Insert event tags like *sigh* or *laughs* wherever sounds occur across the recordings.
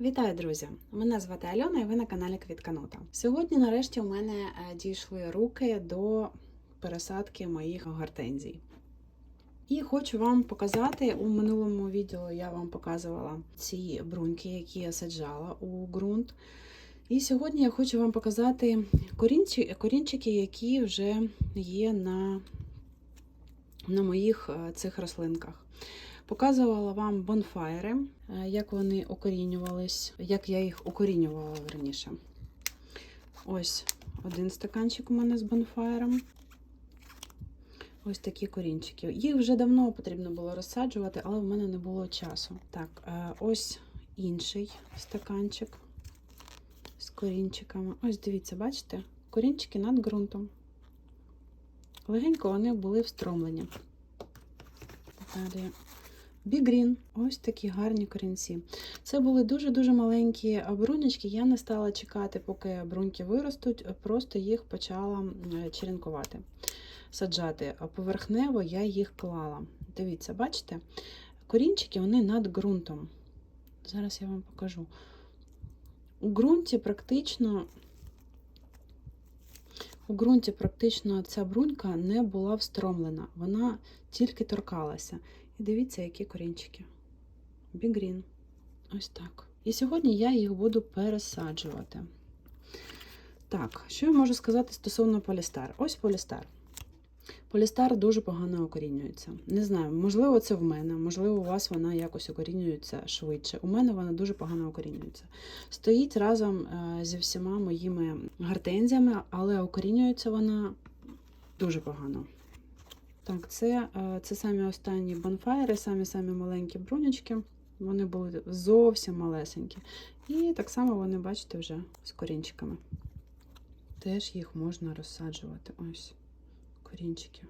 Вітаю, друзі! Мене звати Альона і ви на каналі Квітканута. Сьогодні, нарешті, у мене е, дійшли руки до пересадки моїх гортензій. І хочу вам показати у минулому відео я вам показувала ці бруньки, які я саджала у ґрунт. І сьогодні я хочу вам показати корінчики, які вже є на, на моїх е, цих рослинках. Показувала вам бонфайри, е, як вони укорінювались, як я їх укорінювала верніше. Ось один стаканчик у мене з бонфайром. Ось такі корінчики. Їх вже давно потрібно було розсаджувати, але в мене не було часу. Так, е, ось інший стаканчик з корінчиками. Ось дивіться, бачите? Корінчики над ґрунтом. Легенько вони були встромлені. Далі Бігрін, ось такі гарні корінці. Це були дуже-дуже маленькі брунячки. Я не стала чекати, поки бруньки виростуть, просто їх почала черенкувати, саджати. Поверхнево я їх клала. Дивіться, бачите? Корінчики вони над ґрунтом. Зараз я вам покажу. У ґрунті практично. У ґрунті практично ця брунька не була встромлена, вона тільки торкалася. І дивіться, які корінчики. Бігрін. Ось так. І сьогодні я їх буду пересаджувати. Так, що я можу сказати стосовно полістар? Ось полістар. Полістар дуже погано окорінюється. Не знаю, можливо, це в мене, можливо, у вас вона якось окорінюється швидше. У мене вона дуже погано окорінюється. Стоїть разом зі всіма моїми гортензіями, але окорінюється вона дуже погано. Так, це це самі останні бонфайри, самі-самі маленькі брунячки. Вони були зовсім малесенькі. І так само вони, бачите, вже з корінчиками. Теж їх можна розсаджувати. Ось корінчики.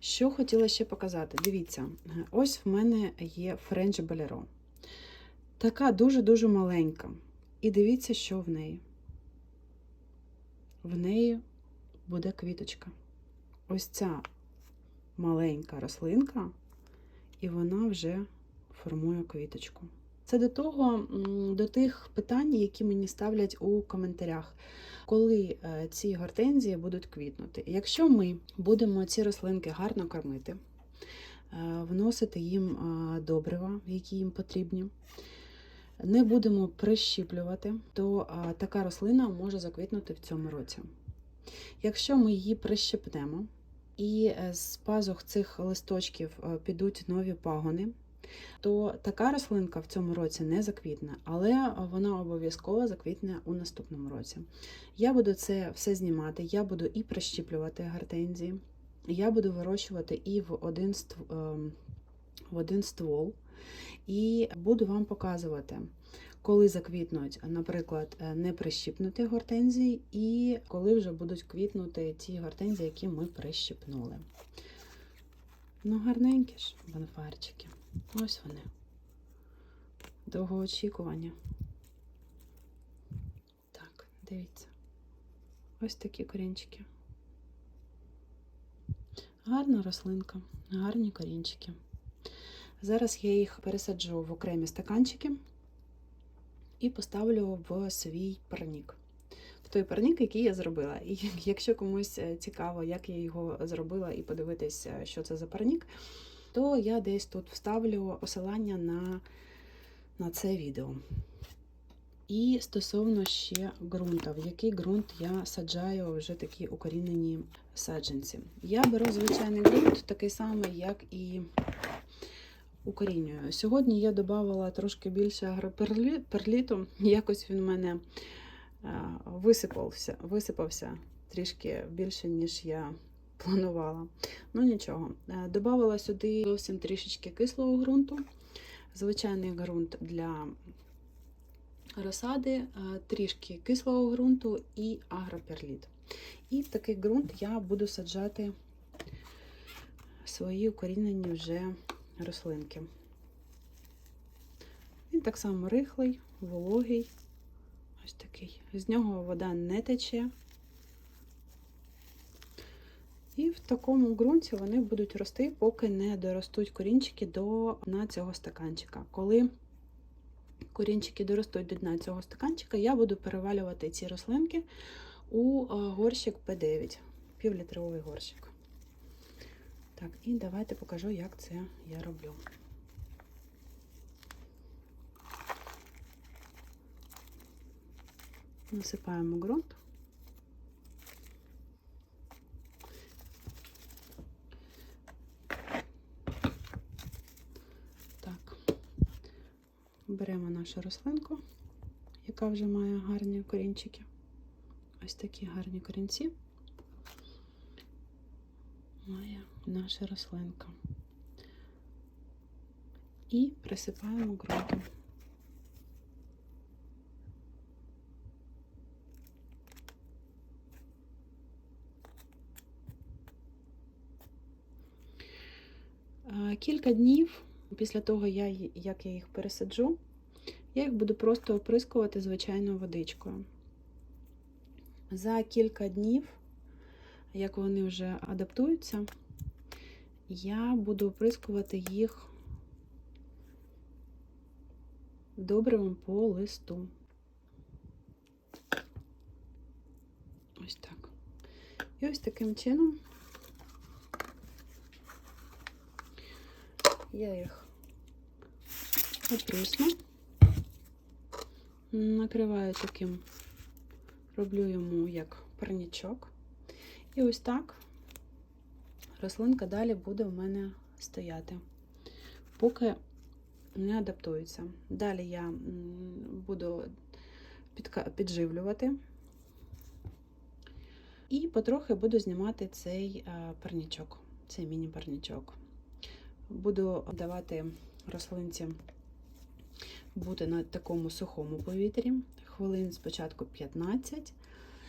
Що хотіла ще показати? Дивіться, ось в мене є Френч Болеро. Така дуже-дуже маленька. І дивіться, що в неї. В неї буде квіточка ось ця маленька рослинка, і вона вже формує квіточку. Це до того, до тих питань, які мені ставлять у коментарях, коли е, ці гортензії будуть квітнути. Якщо ми будемо ці рослинки гарно кормити, е, вносити їм е, добрива, які їм потрібні, не будемо прищіплювати, то така рослина може заквітнути в цьому році. Якщо ми її прищепнемо, і з пазух цих листочків підуть нові пагони, то така рослинка в цьому році не заквітне, але вона обов'язково заквітне у наступному році. Я буду це все знімати, я буду і прищіплювати гортензії, я буду вирощувати і в один ем, в один ствол, і буду вам показувати коли заквітнуть, наприклад, е, неприщіпнуті гортензії, і коли вже будуть квітнути ті гортензії, які ми прищіпнули. Ну, гарненькі ж бонфарчики. Ось вони. Довго очікування. Так, дивіться. Ось такі корінчики. Гарна рослинка, гарні корінчики. Зараз я їх пересаджу в окремі стаканчики і поставлю в свій парнік. В той парнік, який я зробила. І *laughs* якщо комусь е, цікаво, як я його зробила, і подивитися, що це за парнік, то я десь тут вставлю посилання на, на це відео. І стосовно ще ґрунта, в який ґрунт я саджаю вже такі укорінені саджанці. Я беру звичайний ґрунт, такий самий, як і укорінюю. Сьогодні я додавала трошки більше агроперліту, якось він в мене висипався, висипався трішки більше, ніж я планувала. Ну нічого. Додавала сюди зовсім трішечки кислого ґрунту, звичайний ґрунт для розсади, трішки кислого ґрунту і агроперліт. І в такий ґрунт я буду саджати свої укорінені вже рослинки. Він так само рихлий, вологий, ось такий. З нього вода не тече. І в такому ґрунті вони будуть рости, поки не доростуть корінчики до на цього стаканчика. Коли корінчики доростуть до дна цього стаканчика, я буду перевалювати ці рослинки у е, горщик П9, півлітровий горщик. Так, і давайте покажу, як це я роблю. Насипаємо ґрунт. Так, беремо нашу рослинку, яка вже має гарні корінчики. Ось такі гарні корінці. Має наша рослинка. І присипаємо ґрунтом. Кілька днів після того, як я їх пересаджу, я їх буду просто оприскувати звичайною водичкою. За кілька днів, як вони вже адаптуються, я буду оприскувати їх добривом по листу. Ось так. І ось таким чином я їх оприсну, накриваю таким, роблю йому як парнічок. І ось так рослинка далі буде в мене стояти, поки не адаптується. Далі я буду підживлювати і потрохи буду знімати цей е, парнічок, цей міні-парнічок. Буду давати рослинці бути на такому сухому повітрі, хвилин спочатку 15.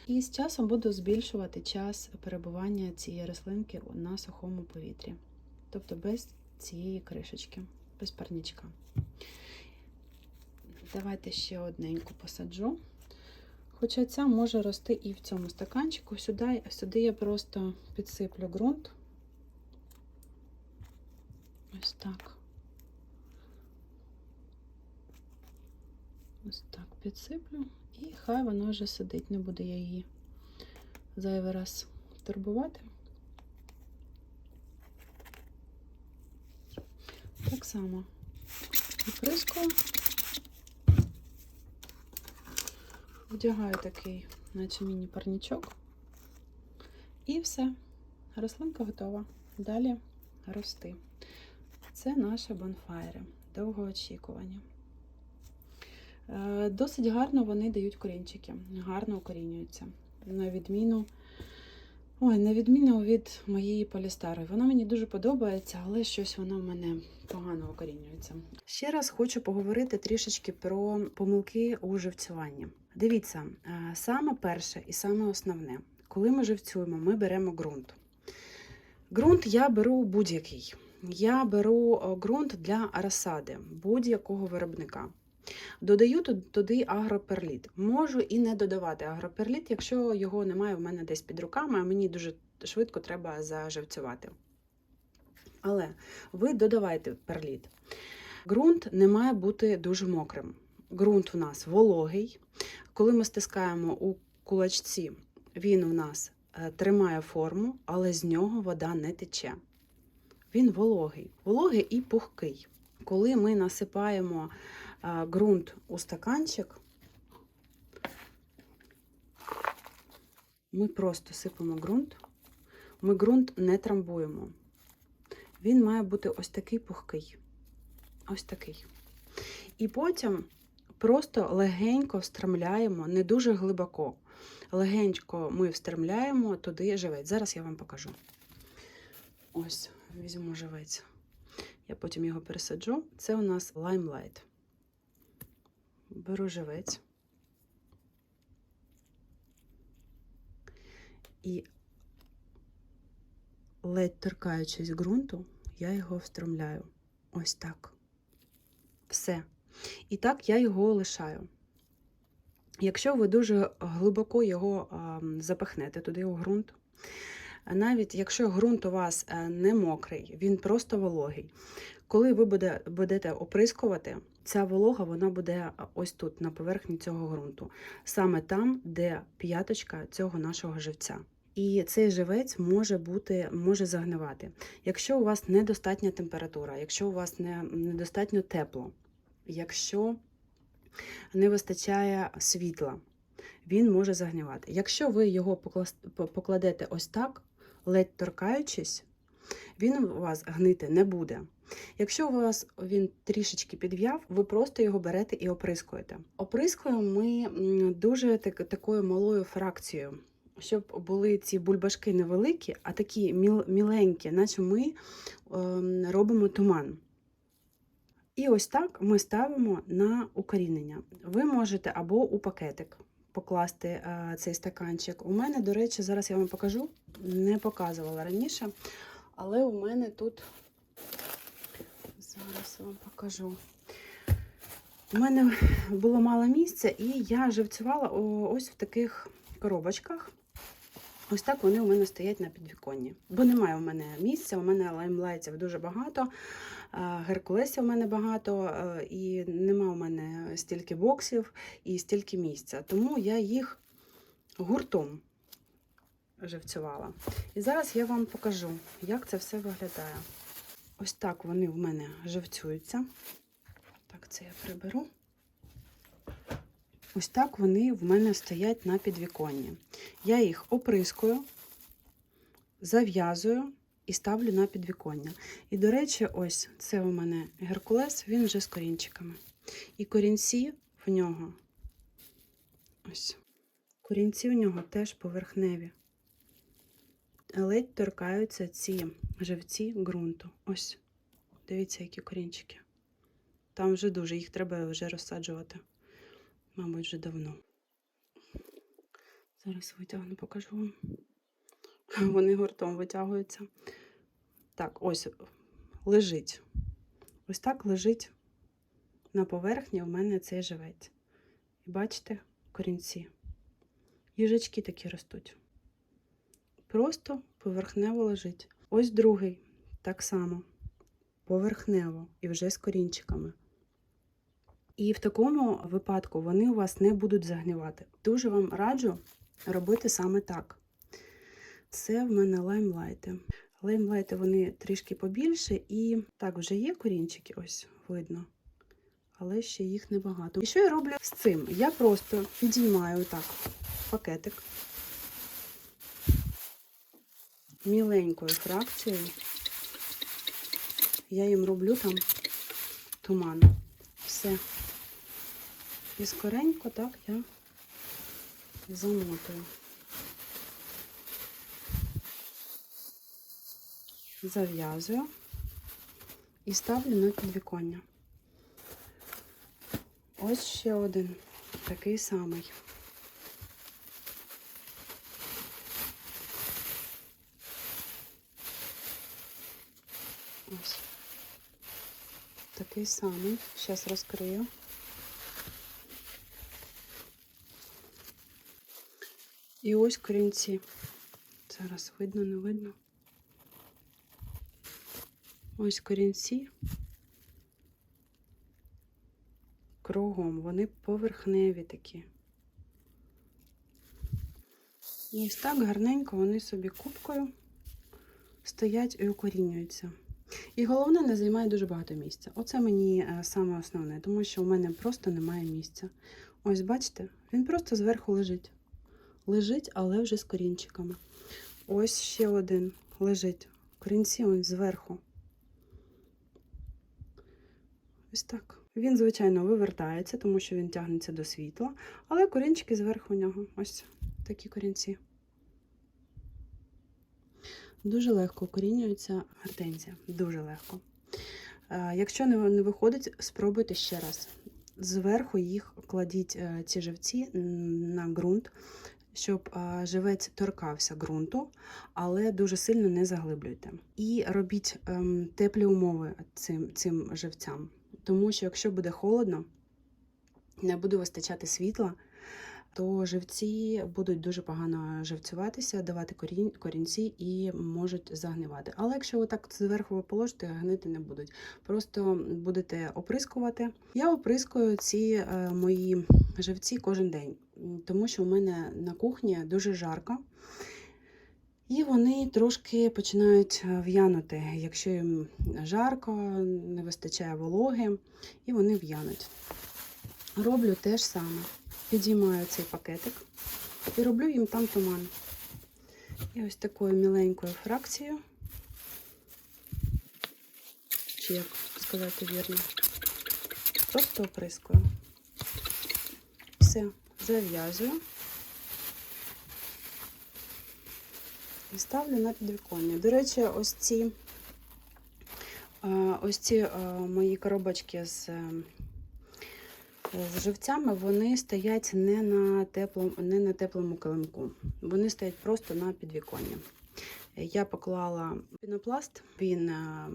І з часом буду збільшувати час перебування цієї рослинки на сухому повітрі. Тобто без цієї кришечки, без парнічка. Давайте ще одненьку посаджу. Хоча ця може рости і в цьому стаканчику. Сюди, сюди я просто підсиплю ґрунт. Ось так. Ось так підсиплю. І хай вона вже сидить, не буду я її зайвий раз турбувати. Так само оприскую. Вдягаю такий, наче міні-парнічок. І все. Рослинка готова. Далі рости. Це наші бонфайри, довгоочікувані. Е, Досить гарно вони дають корінчики, гарно укорінюються. На відміну, ой, на відміну від моєї полістари. Вона мені дуже подобається, але щось воно в мене погано укорінюється. Ще раз хочу поговорити трішечки про помилки у живцюванні. Дивіться, е, саме перше і саме основне, коли ми живцюємо, ми беремо ґрунт. Ґрунт я беру будь-який. Я беру е, ґрунт для розсади будь-якого виробника. Додаю туди агроперліт. Можу і не додавати агроперліт, якщо його немає в мене десь під руками, а мені дуже швидко треба заживцювати. Але ви додавайте перліт. Ґрунт не має бути дуже мокрим. Ґрунт у нас вологий. Коли ми стискаємо у кулачці, він у нас е, тримає форму, але з нього вода не тече. Він вологий, вологий і пухкий. Коли ми насипаємо ґрунт у стаканчик, ми просто сипемо ґрунт, ми ґрунт не трамбуємо. Він має бути ось такий пухкий. Ось такий. І потім просто легенько встромляємо, не дуже глибоко. Легенько ми встромляємо туди живець. Зараз я вам покажу. Ось, візьму живець. Я потім його пересаджу. Це у нас лаймлайт. Беру живець. І ледь торкаючись ґрунту, я його встромляю. Ось так. Все. І так я його лишаю. Якщо ви дуже глибоко його а, запихнете туди у ґрунт, навіть якщо ґрунт у вас е, не мокрий, він просто вологий. Коли ви буде, будете оприскувати, ця волога вона буде ось тут, на поверхні цього ґрунту, саме там, де п'яточка цього нашого живця. І цей живець може бути, може загнивати. Якщо у вас недостатня температура, якщо у вас не, недостатньо тепло, якщо не вистачає світла, він може загнивати. Якщо ви його покладете ось так, ледь торкаючись, він у вас гнити не буде. Якщо у вас він трішечки підв'яв, ви просто його берете і оприскуєте. Оприскуємо ми дуже так, такою малою фракцією, щоб були ці бульбашки невеликі, а такі міл, міленькі, наче ми ем, робимо туман. І ось так ми ставимо на укорінення. Ви можете або у пакетик покласти е, цей стаканчик. У мене, до речі, зараз я вам покажу, не показувала раніше, але у мене тут зараз вам покажу. У мене було мало місця, і я живцювала ось в таких коробочках. Ось так вони у мене стоять на підвіконні. Бо немає у мене місця, у мене лаймлайтів дуже багато, геркулесів у мене багато, е, і нема у мене стільки боксів і стільки місця. Тому я їх гуртом живцювала. І зараз я вам покажу, як це все виглядає. Ось так вони в мене живцюються. Так, це я приберу. Ось так вони в мене стоять на підвіконні. Я їх оприскую, зав'язую і ставлю на підвіконня. І, до речі, ось це у мене геркулес, він вже з корінчиками. І корінці в нього, ось, корінці в нього теж поверхневі. Ледь торкаються ці живці ґрунту. Ось, дивіться, які корінчики. Там вже дуже, їх треба вже розсаджувати. Мабуть, вже давно. Зараз витягну, покажу вам. *laughs* Вони гуртом витягуються. Так, ось лежить. Ось так лежить на поверхні у мене цей живець. І бачите корінці. Їжачки такі ростуть. Просто поверхнево лежить. Ось другий так само. Поверхнево і вже з корінчиками. І в такому випадку вони у вас не будуть загнивати. Дуже вам раджу робити саме так. Це в мене лаймлайти. Лаймлайти вони трішки побільше, і так вже є корінчики, ось видно. Але ще їх небагато. І що я роблю з цим? Я просто підіймаю так пакетик міленькою фракцією. Я їм роблю там туман. Все. І скоренько так я замотую. Зав'язую і ставлю на підвіконня. Ось ще один такий самий. Ось. Такий самий. Зараз розкрию. І ось корінці. Зараз видно, не видно. Ось корінці. Кругом, вони поверхневі такі. І ось так гарненько вони собі кубкою стоять і укорінюються. І головне, не займає дуже багато місця. Оце мені е, саме основне, тому що у мене просто немає місця. Ось бачите, він просто зверху лежить. Лежить, але вже з корінчиками. Ось ще один лежить. Корінці ось зверху. Ось так. Він, звичайно, вивертається, тому що він тягнеться до світла, але корінчики зверху у нього. Ось такі корінці. Дуже легко укорінюється гортензія. Дуже легко. Е, Якщо не, не виходить, спробуйте ще раз. Зверху їх кладіть е, ці живці на ґрунт, щоб е, живець торкався ґрунту, але дуже сильно не заглиблюйте. І робіть ем, теплі умови цим, цим живцям. Тому що якщо буде холодно, не буде вистачати світла, то живці будуть дуже погано живцюватися, давати корінці і можуть загнивати. Але якщо ви так зверху положите, гнити не будуть. Просто будете оприскувати. Я оприскую ці е, мої живці кожен день, тому що у мене на кухні дуже жарко. І вони трошки починають е, в'янути, якщо їм жарко, не вистачає вологи, і вони в'януть. Роблю те ж саме. Підіймаю цей пакетик і роблю їм там туман. І ось такою міленькою фракцією, чи як сказати вірно, просто оприскую. Все, зав'язую. І ставлю на підвіконня. До речі, ось ці, ось ці мої коробочки з, з живцями, вони стоять не на, теплому, не на теплому килимку. Вони стоять просто на підвіконні. Я поклала пінопласт, він е,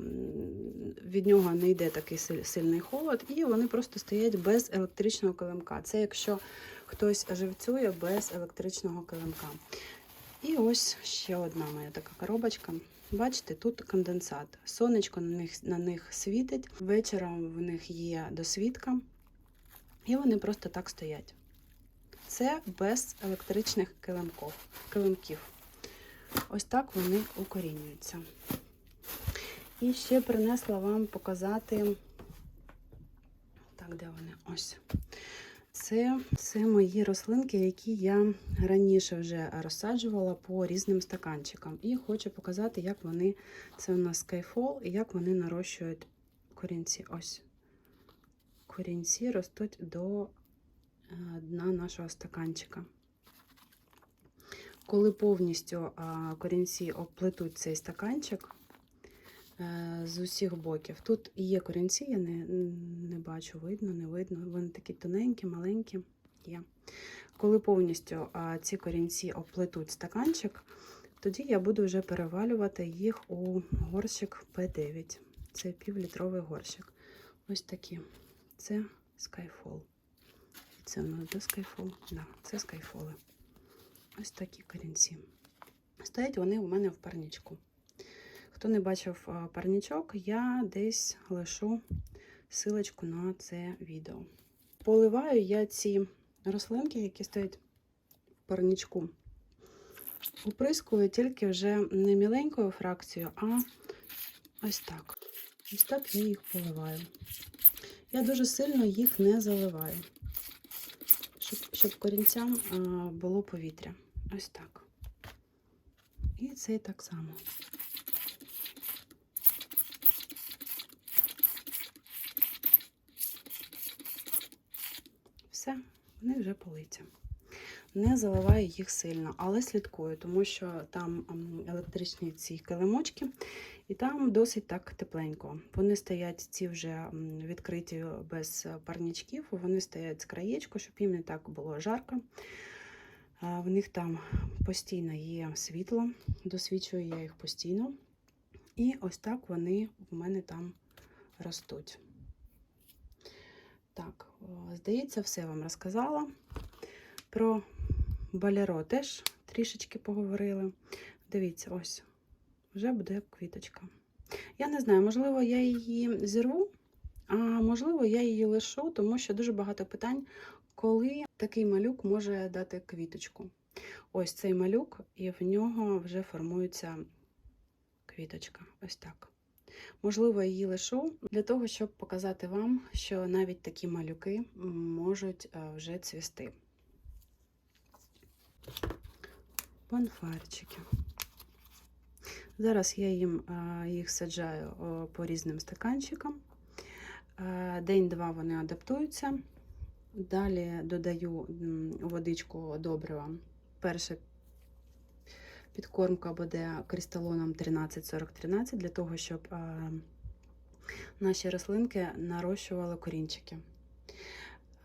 від нього не йде такий сильний холод, і вони просто стоять без електричного килимка. Це якщо хтось живцює без електричного килимка. І ось ще одна моя така коробочка. Бачите, тут конденсат. Сонечко на них, на них світить, вечором в них є досвідка, і вони просто так стоять. Це без електричних килимків. килимків. Ось так вони укорінюються. І ще принесла вам показати. Так, де вони? Ось. Це, це мої рослинки, які я раніше вже розсаджувала по різним стаканчикам. І хочу показати, як вони, це у нас Skyfall, і як вони нарощують корінці. Ось. Корінці ростуть до е, дна нашого стаканчика. Коли повністю корінці обплетуть цей стаканчик е, з усіх боків. Тут є корінці, я не, не бачу, видно, не видно. Вони такі тоненькі, маленькі є. Коли повністю ці корінці обплетуть стаканчик, тоді я буду вже перевалювати їх у горщик P9. Це півлітровий горщик. Ось такі. Це Skyfall. Це у нас до Skyfall. Да, це Skyfall. Ось такі корінці. Стоять вони у мене в парнічку. Хто не бачив парнічок, я десь лишу силочку на це відео. Поливаю я ці рослинки, які стоять в парнічку. Оприскую тільки вже не міленькою фракцією, а ось так. Ось так я їх поливаю. Я дуже сильно їх не заливаю, щоб, щоб корінцям було повітря. Ось так. І це так само. Все, вони вже политі. Не заливаю їх сильно, але слідкую, тому що там електричні ці килимочки, і там досить так тепленько. Вони стоять ці вже відкриті без парнічків, вони стоять з краєчку, щоб їм не так було жарко. В них там постійно є світло, досвідчую я їх постійно. І ось так вони в мене там ростуть. Так, здається, все вам розказала. Про балеро теж трішечки поговорили. Дивіться, ось, вже буде квіточка. Я не знаю, можливо, я її зірву, а можливо, я її лишу, тому що дуже багато питань, коли такий малюк може дати квіточку. Ось цей малюк, і в нього вже формується квіточка. Ось так. Можливо, її лишу для того, щоб показати вам, що навіть такі малюки можуть е, вже цвісти. Бонфарчики. Зараз я їм їх саджаю по різним стаканчикам. День-два вони адаптуються. Далі додаю водичку добрива. Перше підкормка буде кристалоном 13-40-13 для того, щоб наші рослинки нарощували корінчики.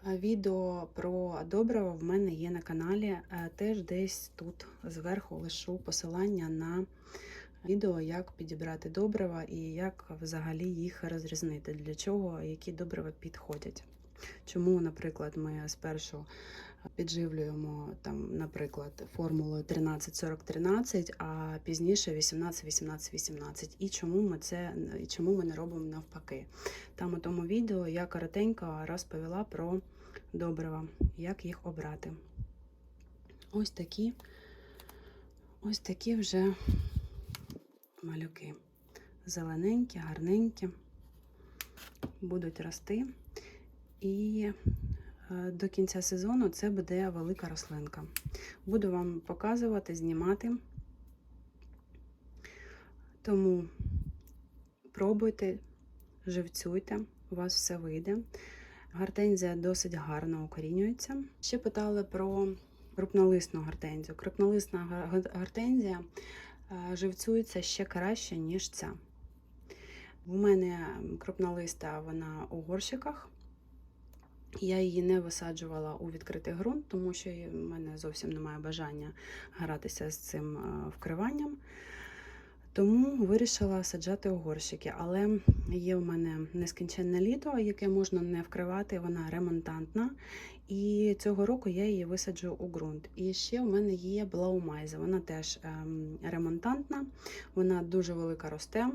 Відео про добрива в мене є на каналі. Теж десь тут зверху лишу посилання на відео, як підібрати добрива і як взагалі їх розрізнити, для чого які добрива підходять. Чому, наприклад, ми спершу підживлюємо там, наприклад, формулою 13-40-13, а пізніше 18-18-18. І чому ми це і чому ми не робимо навпаки? Там у тому відео я коротенько розповіла про добрива, як їх обрати. Ось такі, ось такі вже малюки. Зелененькі, гарненькі, будуть рости. І е, до кінця сезону це буде велика рослинка. Буду вам показувати, знімати. Тому пробуйте, живцюйте, у вас все вийде. Гортензія досить гарно укорінюється. Ще питали про крупнолисну гортензію. Крупнолисна га- гортензія е, живцюється ще краще, ніж ця. У мене крупнолиста вона у горщиках. Я її не висаджувала у відкритий ґрунт, тому що в мене зовсім немає бажання гратися з цим е, вкриванням. Тому вирішила саджати у горщики. Але є у мене нескінченне літо, яке можна не вкривати, вона ремонтантна. І цього року я її висаджу у ґрунт. І ще в мене є блаумайза. Вона теж ем, ремонтантна, вона дуже велика росте.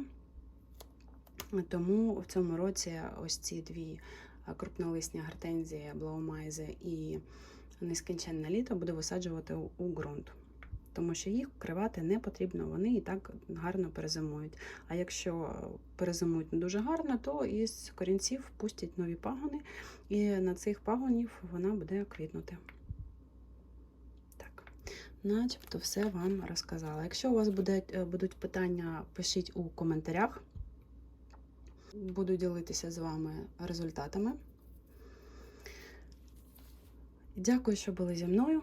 Тому в цьому році ось ці дві е, крупнолисні гортензії, блаумайзи і нескінченне літо буду висаджувати у ґрунт. Тому що їх вкривати не потрібно, вони і так гарно перезимують. А якщо перезимують не дуже гарно, то із корінців пустять нові пагони, і на цих пагонів вона буде квітнути. Начебто все вам розказала. Якщо у вас буде, е, будуть питання, пишіть у коментарях. Буду ділитися з вами результатами. Дякую, що були зі мною,